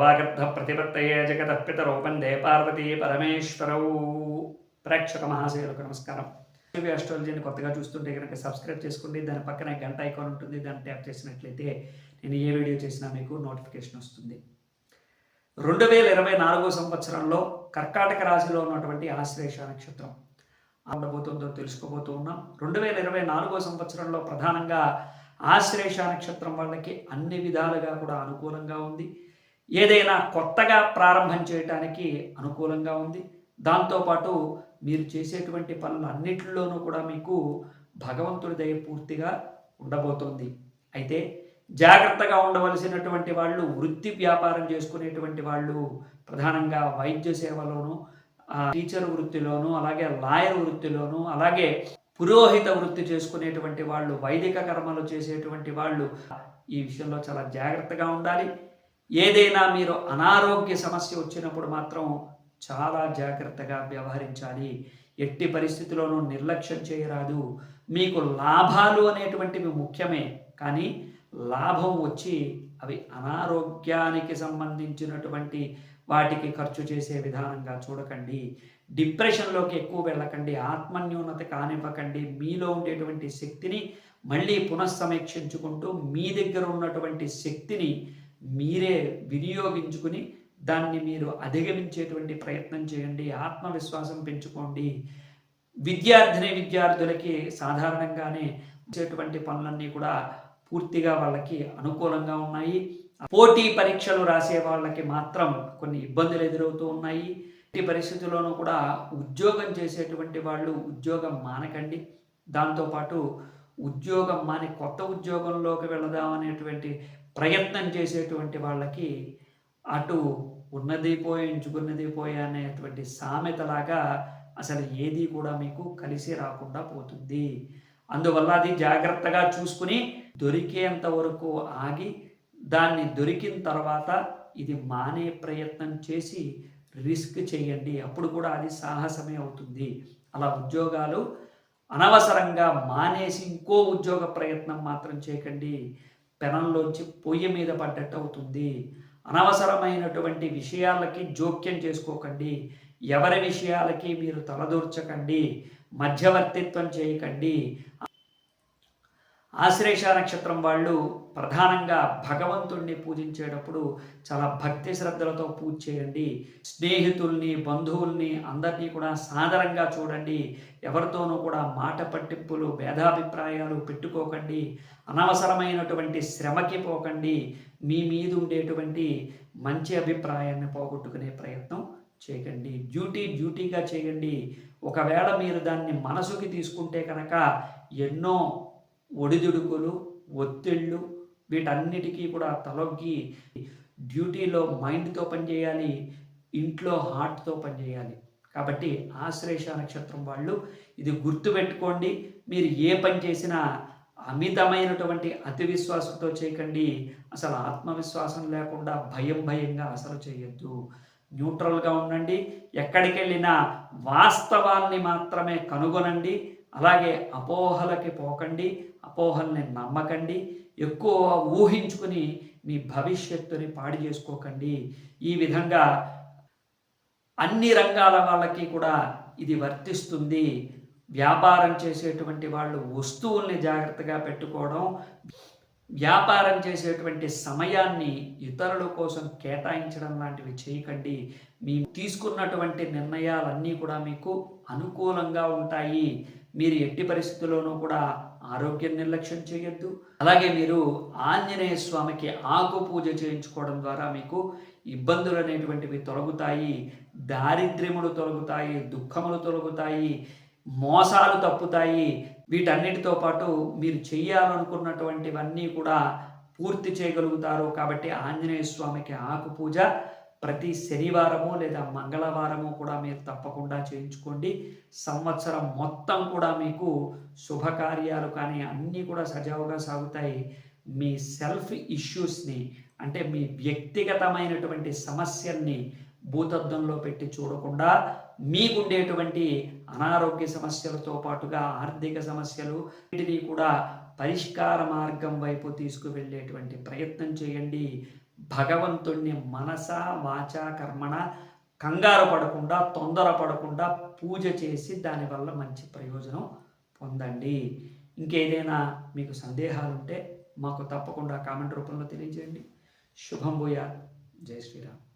వాగర్ధ ప్రతిపత్తయే జగత పితరో వందే పార్వతీ పరమేశ్వరవు ప్రేక్షక మహాశయులకు నమస్కారం. టీవీ ఆస్ట్రాలజీని కొత్తగా చూస్తుంటే కనుక సబ్స్క్రైబ్ చేసుకోండి. దాని పక్కనే గంట ఐకాన్ ఉంటుంది. దాన్ని ట్యాప్ చేసినట్లయితే నేను ఏ వీడియో చేసినా మీకు నోటిఫికేషన్ వస్తుంది. రెండు వేల ఇరవై నాలుగో సంవత్సరంలో కర్కాటక రాశిలో ఉన్నటువంటి ఆశ్లేష నక్షత్రం. ఆడబోతుందో తెలుసుకోబోతూ ఉన్నాం. రెండు వేల ఇరవై నాలుగో సంవత్సరంలో ప్రధానంగా ఆశ్లేష నక్షత్రం వాళ్ళకి అన్ని విధాలుగా కూడా అనుకూలంగా ఉంది. ఏదైనా కొత్తగా ప్రారంభం చేయటానికి అనుకూలంగా ఉంది. దాంతోపాటు మీరు చేసేటువంటి పనులు అన్నిటిలోనూ కూడా మీకు భగవంతుడి దయ పూర్తిగా ఉండబోతోంది. అయితే జాగ్రత్తగా ఉండవలసినటువంటి వాళ్ళు వృత్తి వ్యాపారం చేసుకునేటువంటి వాళ్ళు ప్రధానంగా వైద్య సేవలోను టీచర్ వృత్తిలోను అలాగే లాయర్ వృత్తిలోను అలాగే పురోహిత వృత్తి చేసుకునేటువంటి వాళ్ళు వైదిక కర్మలు చేసేటువంటి వాళ్ళు ఈ విషయంలో చాలా జాగ్రత్తగా ఉండాలి. ఏదైనా మీరు అనారోగ్య సమస్య వచ్చినప్పుడు మాత్రం చాలా జాగ్రత్తగా వ్యవహరించాలి. ఎట్టి పరిస్థితుల్లోనూ నిర్లక్ష్యం చేయరాదు. మీకు లాభాలు అనేటువంటివి ముఖ్యమే. కానీ లాభం వచ్చి అవి అనారోగ్యానికి సంబంధించినటువంటి వాటికి ఖర్చు చేసే విధానంగా చూడకండి. డిప్రెషన్లోకి ఎక్కువ వెళ్ళకండి. ఆత్మన్యూనత కానివ్వకండి. మీలో ఉండేటువంటి శక్తిని మళ్ళీ పునఃసమీక్షించుకుంటూ మీ దగ్గర ఉన్నటువంటి శక్తిని మీరే వినియోగించుకుని దాన్ని మీరు అధిగమించేటువంటి ప్రయత్నం చేయండి. ఆత్మవిశ్వాసం పెంచుకోండి. విద్యార్థిని విద్యార్థులకి సాధారణంగానే చేటువంటి పనులన్నీ కూడా పూర్తిగా వాళ్ళకి అనుకూలంగా ఉన్నాయి. పోటీ పరీక్షలు రాసే వాళ్ళకి మాత్రం కొన్ని ఇబ్బందులు ఎదురవుతూ ఉన్నాయి. ఈ పరిస్థితుల్లోనూ కూడా ఉద్యోగం చేసేటువంటి వాళ్ళు ఉద్యోగం మానకండి. దాంతోపాటు ఉద్యోగం మాని కొత్త ఉద్యోగంలోకి వెళదాం అనేటువంటి ప్రయత్నం చేసేటువంటి వాళ్ళకి అటు ఉన్నది పోయి ఎంచుకున్నది పోయి అనేటువంటి సామెతలాగా అసలు ఏది కూడా మీకు కలిసి రాకుండా పోతుంది. అందువల్ల అది జాగ్రత్తగా చూసుకుని దొరికేంత వరకు ఆగి దాన్ని దొరికిన తర్వాత ఇది మానే ప్రయత్నం చేసి రిస్క్ చేయండి. అప్పుడు కూడా అది సాహసమే అవుతుంది. అలా ఉద్యోగాలు అనవసరంగా మానేసి ఇంకో ఉద్యోగ ప్రయత్నం మాత్రం చేయకండి. పెనంలోంచి పొయ్యి మీద పడ్డట్టు అవుతుంది. అనవసరమైనటువంటి విషయాలకి జోక్యం చేసుకోకండి. ఎవరి విషయాలకి మీరు తలదూర్చకండి. మధ్యవర్తిత్వం చేయకండి. ఆశ్లేష నక్షత్రం వాళ్ళు ప్రధానంగా భగవంతుణ్ణి పూజించేటప్పుడు చాలా భక్తి శ్రద్ధలతో పూజ చేయండి. స్నేహితుల్ని బంధువుల్ని అందరినీ కూడా సాదరంగా చూడండి. ఎవరితోనూ కూడా మాట పట్టింపులు భేదాభిప్రాయాలు పెట్టుకోకండి. అనవసరమైనటువంటి శ్రమకి పోకండి. మీ మీద ఉండేటువంటి మంచి అభిప్రాయాన్ని పోగొట్టుకునే ప్రయత్నం చేయకండి. డ్యూటీ డ్యూటీగా చేయండి. ఒకవేళ మీరు దాన్ని మనసుకి తీసుకుంటే కనుక ఎన్నో ఒడిదుడుకులు ఒత్తిళ్ళు వీటన్నిటికీ కూడా తలొగ్గి డ్యూటీలో మైండ్తో పనిచేయాలి ఇంట్లో హార్ట్తో పనిచేయాలి కాబట్టి ఆశ్లేష నక్షత్రం వాళ్ళు ఇది గుర్తుపెట్టుకోండి. మీరు ఏ పని చేసినా అమితమైనటువంటి అతి విశ్వాసంతో చేయకండి. అసలు ఆత్మవిశ్వాసం లేకుండా భయం భయంగా అసలు చేయొద్దు. న్యూట్రల్గా ఉండండి. ఎక్కడికి వెళ్ళినా వాస్తవాన్ని మాత్రమే కనుగొనండి. అలాగే అపోహలకి పోకండి. అపోహల్ని నమ్మకండి ఎక్కువ ఊహించుకుని మీ భవిష్యత్తుని పాడు చేసుకోకండి. ఈ విధంగా అన్ని రంగాల వాళ్ళకి కూడా ఇది వర్తిస్తుంది. వ్యాపారం చేసేటువంటి వాళ్ళు వస్తువుల్ని జాగ్రత్తగా పెట్టుకోవడం వ్యాపారం చేసేటువంటి సమయాన్ని ఇతరుల కోసం కేటాయించడం లాంటివి చేయకండి. మీ తీసుకున్నటువంటి నిర్ణయాలన్నీ కూడా మీకు అనుకూలంగా ఉంటాయి. మీరు ఎట్టి పరిస్థితుల్లోనూ కూడా ఆరోగ్యం నిర్లక్ష్యం చేయొద్దు. అలాగే మీరు ఆంజనేయ స్వామికి ఆకు పూజ చేయించుకోవడం ద్వారా మీకు ఇబ్బందులు అనేటువంటివి తొలగుతాయి. దారిద్ర్యములు తొలగుతాయి. దుఃఖములు తొలగుతాయి. మోసాలు తప్పుతాయి. వీటన్నిటితో పాటు మీరు చేయాలనుకున్నటువంటివన్నీ కూడా పూర్తి చేయగలుగుతారు. కాబట్టి ఆంజనేయ స్వామికి ఆకు పూజ ప్రతి శనివారము లేదా మంగళవారము కూడా మీరు తప్పకుండా చేయించుకోండి. సంవత్సరం మొత్తం కూడా మీకు శుభకార్యాలు కానీ అన్నీ కూడా సజావుగా సాగుతాయి. మీ సెల్ఫ్ ఇష్యూస్ని అంటే మీ వ్యక్తిగతమైనటువంటి సమస్యల్ని భూతద్దంలో పెట్టి చూడకుండా మీకుండేటువంటి అనారోగ్య సమస్యలతో పాటుగా ఆర్థిక సమస్యలు వీటిని కూడా పరిష్కార మార్గం వైపు తీసుకువెళ్ళేటువంటి ప్రయత్నం చేయండి. భగవంతుణ్ణి మనస వాచ కర్మణ కంగారు పడకుండా తొందర పడకుండా పూజ చేసి దానివల్ల మంచి ప్రయోజనం పొందండి. ఇంకేదైనా మీకు సందేహాలు ఉంటే మాకు తప్పకుండా కామెంట్ రూపంలో తెలియజేయండి. శుభం భూయా జై శ్రీరామ్.